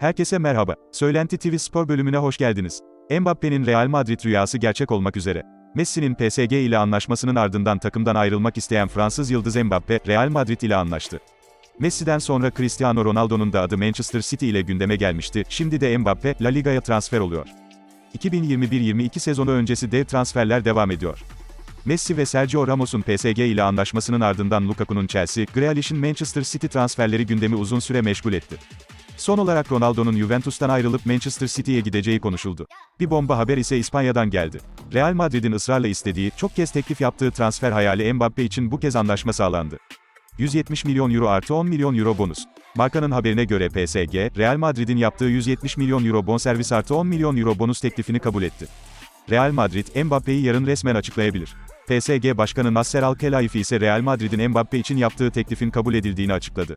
Herkese merhaba. Söylenti TV Spor bölümüne hoş geldiniz. Mbappe'nin Real Madrid rüyası gerçek olmak üzere. Messi'nin PSG ile anlaşmasının ardından takımdan ayrılmak isteyen Fransız yıldız Mbappe, Real Madrid ile anlaştı. Messi'den sonra Cristiano Ronaldo'nun da adı Manchester City ile gündeme gelmişti, şimdi de Mbappe, La Liga'ya transfer oluyor. 2021-22 sezonu öncesi dev transferler devam ediyor. Messi ve Sergio Ramos'un PSG ile anlaşmasının ardından Lukaku'nun Chelsea, Grealish'in Manchester City transferleri gündemi uzun süre meşgul etti. Son olarak Ronaldo'nun Juventus'tan ayrılıp Manchester City'ye gideceği konuşuldu. Bir bomba haber ise İspanya'dan geldi. Real Madrid'in ısrarla istediği, çok kez teklif yaptığı transfer hayali Mbappe için bu kez anlaşma sağlandı. 170 milyon euro artı 10 milyon euro bonus. Markanın haberine göre PSG, Real Madrid'in yaptığı 170 milyon euro bonservis artı 10 milyon euro bonus teklifini kabul etti. Real Madrid, Mbappe'yi yarın resmen açıklayabilir. PSG Başkanı Nasser Al-Khelaifi ise Real Madrid'in Mbappe için yaptığı teklifin kabul edildiğini açıkladı.